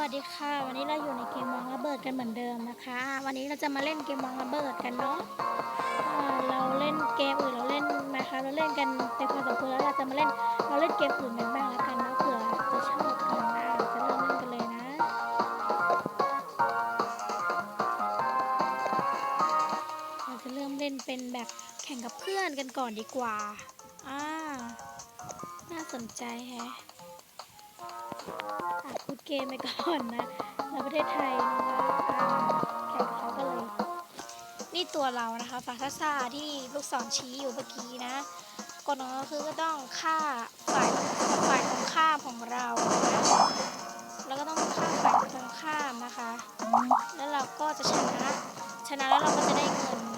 วัสดีค่ะ วันนี้เราอยู่ในเกมวางระเบิดกันเหมือนเดิมนะคะ วันนี้เราจะมาเล่นเกมวางระเบิดกันเนาะเราเล่นเกมอื่นเราเล่นนะคะเราเล่นกันไปพอสมควรแล้วเราจะมาเล่นเราเล่นเกมอื่นกันบ้างแล้วกันเนาะเผื่อจะชอบกันนะจะเริ่มเล่นกันเลยนะเราจะเริ่มเล่นเป็นแบบแข่งกับเพื่อนกันก่อนดีกว่าอ่าน่าสนใจแฮะ เกมไปก่อนนะแล้วประเทศไทยนะคะแข่งกับเขากันเลย นี่ตัวเรานะคะฝาซาซาที่ลูกศรชี้อยู่เมื่อกี้นะกฎของเราคือก็ต้องฆ่าฝ่ายฝ่ายตรงข้ามของเรานะแล้วก็ต้องฆ่าฝ่ายตรงข้ามนะคะ แล้วเราก็จะชนะ ชนะแล้วเราก็จะได้เงิน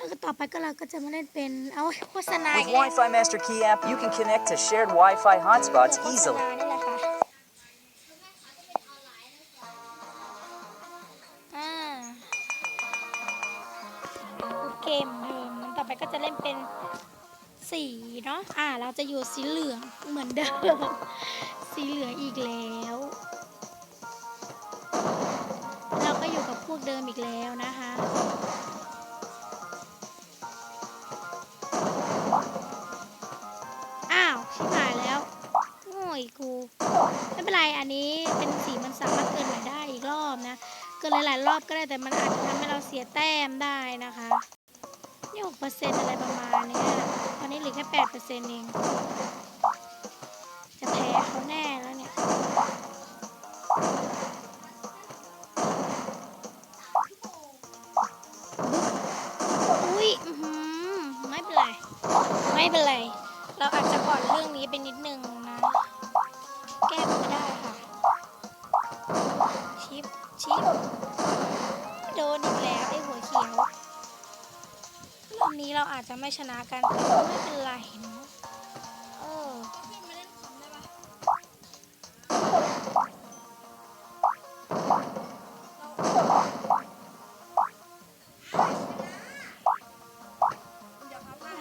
แล้วก็ต่อไปก็เราก็จะมาเล่นเป็นเอาโฆษณา With อีกแล้ว Wi-Fi Master Key app, you can connect to shared Wi-Fi hotspots โฆษ easily. ณานี่แหละค่ะอ่าเกมเดิมต่อไปก็จะเล่นเป็นสีเนาะอ่า เราจะอยู่สีเหลืองเหมือนเดิม สีเหลืองอีกแล้ว เราก็อยู่กับพวกเดิมอีกแล้วนะคะ ลายรอบก็ได้แต่มันอาจจะทำให้เราเสียแต้มได้นะคะนี่หกเปอร์เซ็นต์อะไรประมาณเนี้ยตอนนี้เหลือแค่แปดเปอร์เซ็นต์เอง จะแพ้เขาแน่แล้วเนี่ย อุ้ยไม่เป็นไร ไม่เป็นไร เราอาจจะก่อนเรื่องนี้ไปนิดนึง รอบนี้เราอาจจะไม่ชนะกันแต่ก็ไม่เป็นไรเนอะเออ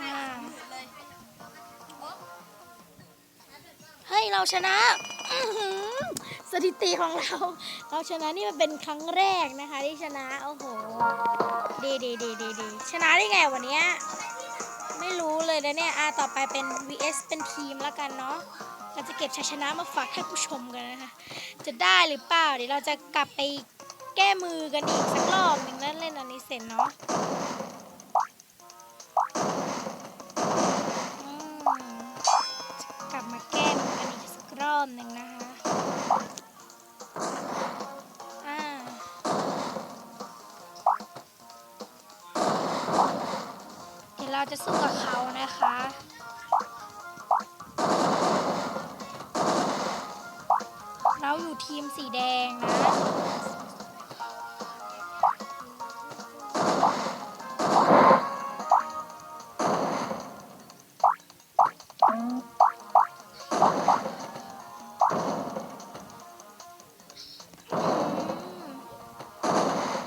อ่าเฮ้ย เราชนะอื้อ สถิติของเรา เราชนะนี่มันเป็นครั้งแรกนะคะที่ชนะ โอ้โห ดีดีดีดีดีชนะได้ไงวันเนี้ยไม่รู้เลยนะเนี่ยอะต่อไปเป็น vs เป็นทีมแล้วกันเนาะเราจะเก็บชัยชนะมาฝากท่านผู้ชมกันนะคะ จะได้หรือเปล่า เดี๋ยวเราจะกลับไปแก้มือกันอีกสักรอบหนึ่งแล้วเล่นอันนี้เสร็จเนาะกลับมาแก้มือกันอีกสักรอบหนึ่งนะ เราจะสู้กับเขานะคะ เราอยู่ทีมสีแดงนะ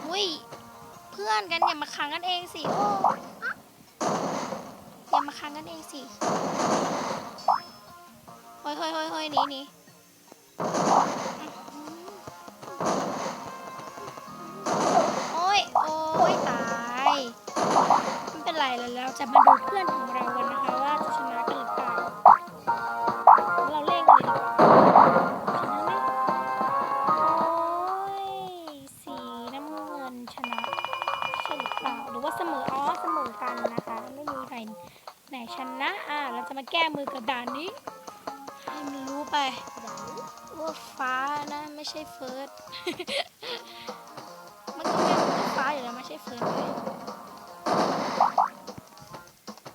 อุ้ย เพื่อนกันอย่ามาขังกันเองสิโอ้ อย่ามาขังกันเองสิเฮ้ยเฮ้ยเฮ้ยเฮ้ยหนีหนีโอ้ยโอ้ยตายไม่เป็นไรแล้วเราจะมาดูเพื่อนของเรากันนะคะว่า ชนะ อะเราจะมาแก้มือกระดานนี้ ให้มันรู้ไป ว่าฟ้านะ ไม่ใช่เฟิร์ส มันก็เป็นฟ้าอยู่แล้วไม่ใช่เฟิร์สเลย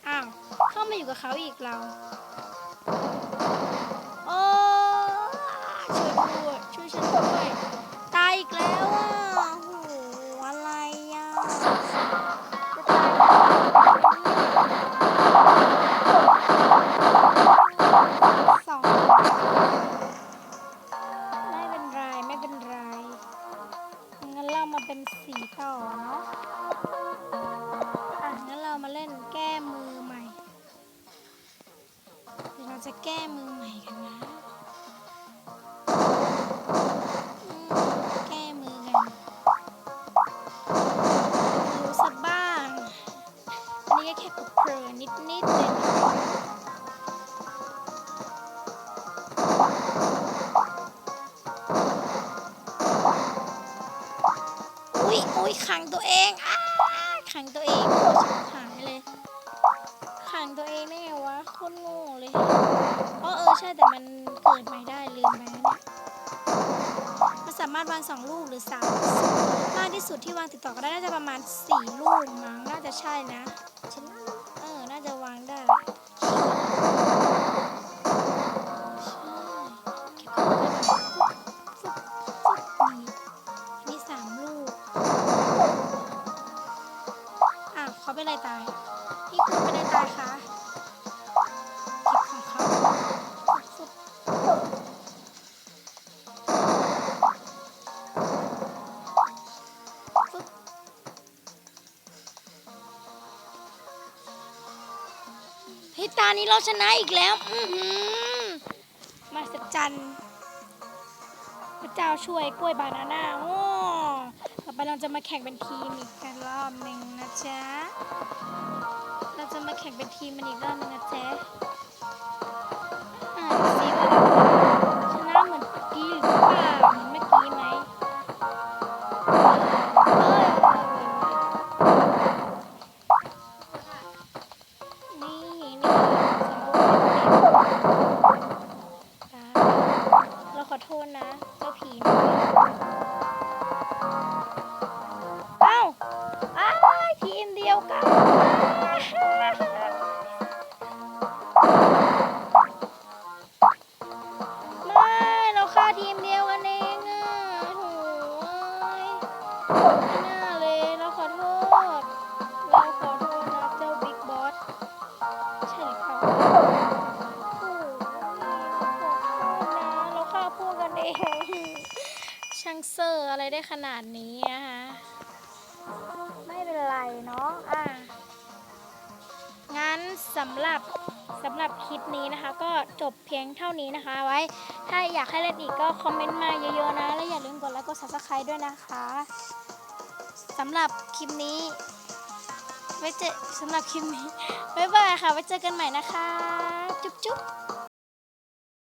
อ้าว เข้ามาอยู่กับเขาอีกเรา จะแก้มือใหม่กันนะ แก้มือกันรู้สักบ้างอันนี้ก็แค่กบเพลินนิดๆเลยอุ๊ยอุ๊ยขังตัวเองอ้าขังตัวเองโอ้ชิบหายเลย ขังตัวเองได้ไงวะคตรโยเลยอ๋อเออใช่แต่มันเกิดใหม่ได้ลืมไปแล้วเนี่ยมันสามารถวางสองลูกหรือสามมากที่สุดที่วางติดต่อกันได้น่าจะประมาณสี่ลูกมั้งน่าจะใช่นะฉันน่าานี้เราชนะอีกแล้ว อือหือมาสัจจันพระเจ้าช่วยกล้วยบานาน่าโอ้ต่อไปเราจะมาแข่งเป็นทีมอีกรอบหนึ่งนะจ๊ะ เราจะมาแข่งเป็นทีมมันอีกรอบนึงนะเจ๊ะ โทษนะเจ้าผีน้อย งเซอร์อะไรได้ขนาดนี้นะคะไม่เป็นไรเนาะอะงั้นสำหรับสำหรับคลิปนี้นะคะ ก็จบเพียงเท่านี้นะคะ ไว้ ถ้าอยากให้เล่นอีกก็คอมเมนต์มาเยอะๆนะ และอย่าลืมกดไลค์กด subscribe ด้วยนะคะสำหรับคลิปนี้ไว้เจอสำหรับคลิปนี้บ๊ายบายค่ะไว้เจอกันใหม่นะคะ จุ๊บจุ๊บ